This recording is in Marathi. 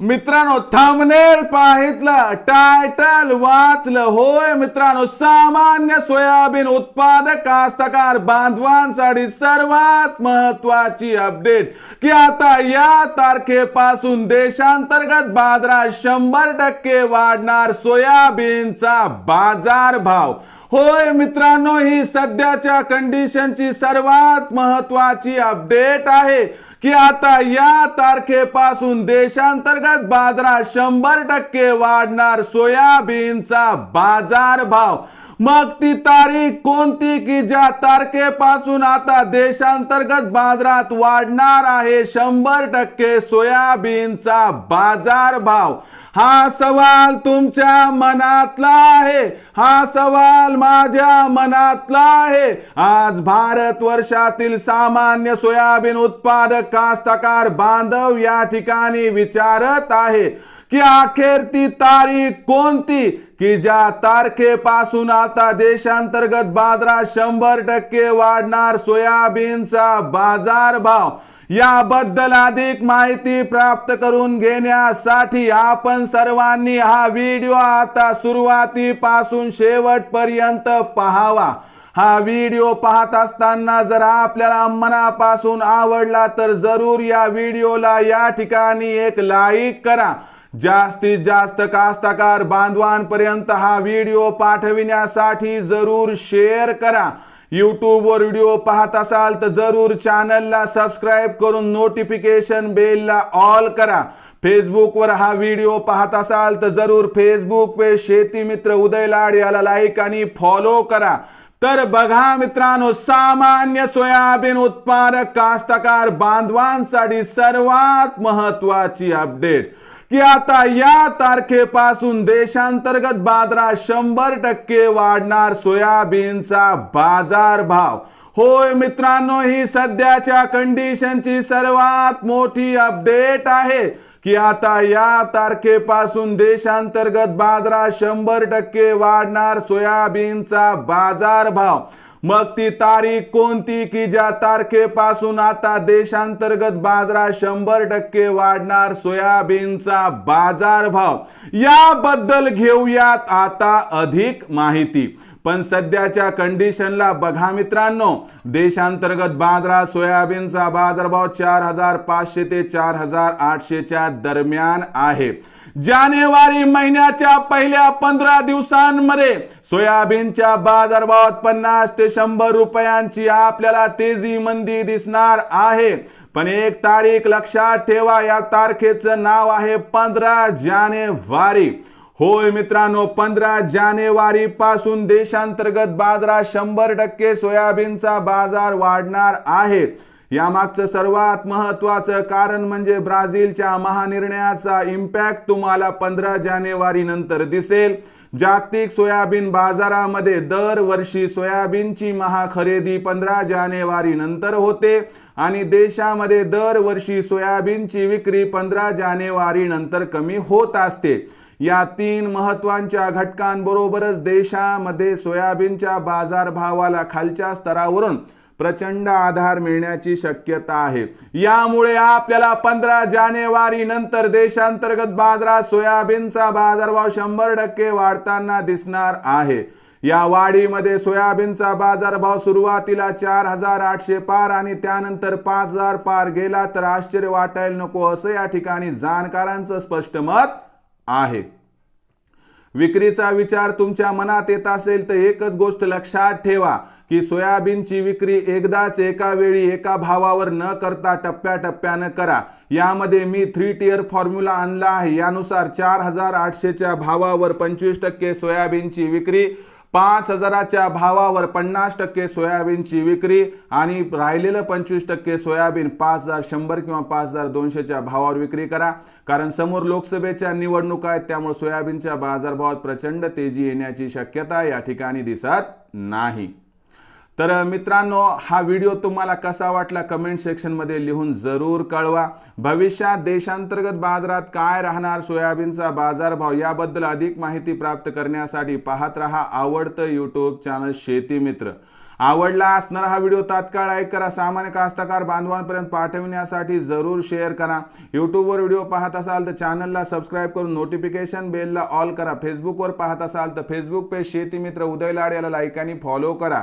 मित्रांनो थांबनेल पाहितलं टायटल वाचलं. होय मित्रांनो सामान्य सोयाबीन उत्पादक कास्तकार बांधवांसाठी सर्वात महत्वाची अपडेट की आता या तारखेपासून देशांतर्गत बाजारात शंभर टक्के वाढणार सोयाबीनचा बाजार भाव होय मित्रांनो ही सध्याच्या कंडिशनची सर्वात महत्वाची अपडेट आहे की आता या तारखेपासून देशांतर्गत बाजारात शंभर टक्के वाढणार सोयाबीनचा बाजार भाव मग ती तारीख कोणती की ज्या तारखेपासून आता देशांतर्गत बाजारात वाढणार आहे? शंभर टक्के सोयाबीनचा बाजार भाव. हा सवाल तुमच्या मनातला आहे. हा सवाल माझ्या मनातला आहे. आज भारत वर्षातील सामान्य सोयाबीन उत्पादक कास्तकार बांधव या ठिकाणी विचारत आहे. की अखेर ती तारीख कोणती? की ज्या तारखेपासून आता देशांतर्गत बाजारात शंभर टक्के वाढणार सोयाबीनचा बाजार भाव याबद्दल अधिक माहिती प्राप्त करून घेण्यासाठी आपण सर्वांनी हा व्हिडिओ आता सुरुवातीपासून शेवटपर्यंत पाहावा. हा व्हिडिओ पाहत असताना जर आपल्याला मनापासून आवडला तर जरूर या व्हिडिओला या ठिकाणी एक लाईक करा. जास्तीत जास्त कास्तकार बांधवांपर्यंत हा व्हिडिओ पाठविण्यासाठी जरूर शेअर करा. यूट्यूबवर व्हिडिओ पाहत असाल तर जरूर चॅनलला सबस्क्राईब करून नोटिफिकेशन बेलला ऑल करा. फेसबुकवर हा व्हिडिओ पाहत असाल तर जरूर फेसबुक पे शेती मित्र उदय लाड याला लाईक आणि फॉलो करा. तर बघा मित्रांनो सामान्य सोयाबीन उत्पादक कास्तकार बांधवांसाठी सर्वात महत्वाची अपडेट की आता या तारखेपासून देशांतर्गत बाजारात शंभर टक्के वाढणार सोयाबीनचा बाजार भाव होय मित्रांनो ही सध्याच्या कंडिशनची सर्वात मोठी अपडेट आहे की आता या तारखेपासून देशांतर्गत बाजारात शंभर टक्के वाढणार सोयाबीनचा बाजार भाव मग ती तारीख कोणती की ज्या तारखेपासून आता देशांतर्गत बाजारात शंभर टक्के वाढणार सोयाबीनचा बाजार भाव याबद्दल घेऊयात आता अधिक माहिती. पण सध्याच्या कंडिशनला बघा मित्रांनो देशांतर्गत बाजारात सोयाबीनचा बाजारभाव चार हजार पाचशे ते चार हजार आठशेच्या दरम्यान आहे. जानेवारी महिन्याच्या पहिल्या पंधरा दिवसांमध्ये सोयाबीनच्या बाजारभावात पन्नास ते शंभर रुपयांची आपल्याला तेजी मंदी दिसणार आहे. पण एक तारीख लक्षात ठेवा या तारखेचं नाव आहे पंधरा जानेवारी. होय मित्रांनो पंधरा जानेवारी पासून देशांतर्गत बाजारात शंभर टक्के सोयाबीनचा बाजार वाढणार आहे. यामागचं सर्वात महत्वाचं कारण म्हणजे ब्राझीलच्या महानिर्णयाचा इम्पॅक्ट तुम्हाला पंधरा जानेवारी नंतर दिसेल. जागतिक सोयाबीन बाजारामध्ये दरवर्षी सोयाबीनची महाखरेदी पंधरा जानेवारी नंतर होते आणि देशामध्ये दरवर्षी सोयाबीनची विक्री पंधरा जानेवारी नंतर कमी होत असते. या तीन महत्वांच्या घटकांबरोबरच देशामध्ये सोयाबीनच्या बाजारभावाला खालच्या स्तरावरून प्रचंड आधार मिळण्याची शक्यता आहे. यामुळे आपल्याला पंधरा जानेवारी नंतर देशांतर्गत बाजारात सोयाबीनचा बाजारभाव शंभर टक्के वाढताना दिसणार आहे. या वाढीमध्ये सोयाबीनचा बाजारभाव सुरुवातीला चार हजार आठशे पार आणि त्यानंतर पाच हजार पार गेला तर आश्चर्य वाटायला नको असं या ठिकाणी जाणकारांचं स्पष्ट मत आहे. विक्रीचा विचार तुमच्या मनात येत असेल तर एकच गोष्ट लक्षात ठेवा की सोयाबीनची विक्री एकदाच एका वेळी एका भावावर न करता टप्प्याटप्प्यानं करा. यामध्ये मी थ्री टियर फॉर्म्युला आणला आहे. यानुसार चार हजार आठशेच्या भावावर पंचवीस टक्के सोयाबीनची विक्री पाच हजाराच्या भावावर पन्नास टक्के सोयाबीनची विक्री आणि राहिलेलं पंचवीस टक्के सोयाबीन पाच हजार शंभर किंवा पाच हजार दोनशेच्या भावावर विक्री करा. कारण समोर लोकसभेच्या निवडणुका आहेत त्यामुळे सोयाबीनच्या बाजारभावात प्रचंड तेजी येण्याची शक्यता या ठिकाणी दिसत नाही. तर मित्रांनो हा व्हिडिओ तुम्हाला कसा वाटला कमेंट सेक्शनमध्ये लिहून जरूर कळवा. भविष्यात देशांतर्गत बाजारात काय राहणार सोयाबीनचा बाजारभाव याबद्दल अधिक माहिती प्राप्त करण्यासाठी पाहत रहा आवडतं यूट्यूब चॅनल शेती मित्र. आवडला असणारा हा व्हिडिओ तात्काळ लाईक करा. सामान्य कास्तकार बांधवांपर्यंत पाठविण्यासाठी जरूर शेअर करा. यूट्यूबवर व्हिडिओ पाहत असाल तर चॅनलला सबस्क्राईब करून नोटिफिकेशन बेलला ऑल करा. फेसबुकवर पाहत असाल तर फेसबुक पेज शेती मित्र उदय लाड याला लाईक आणि फॉलो करा.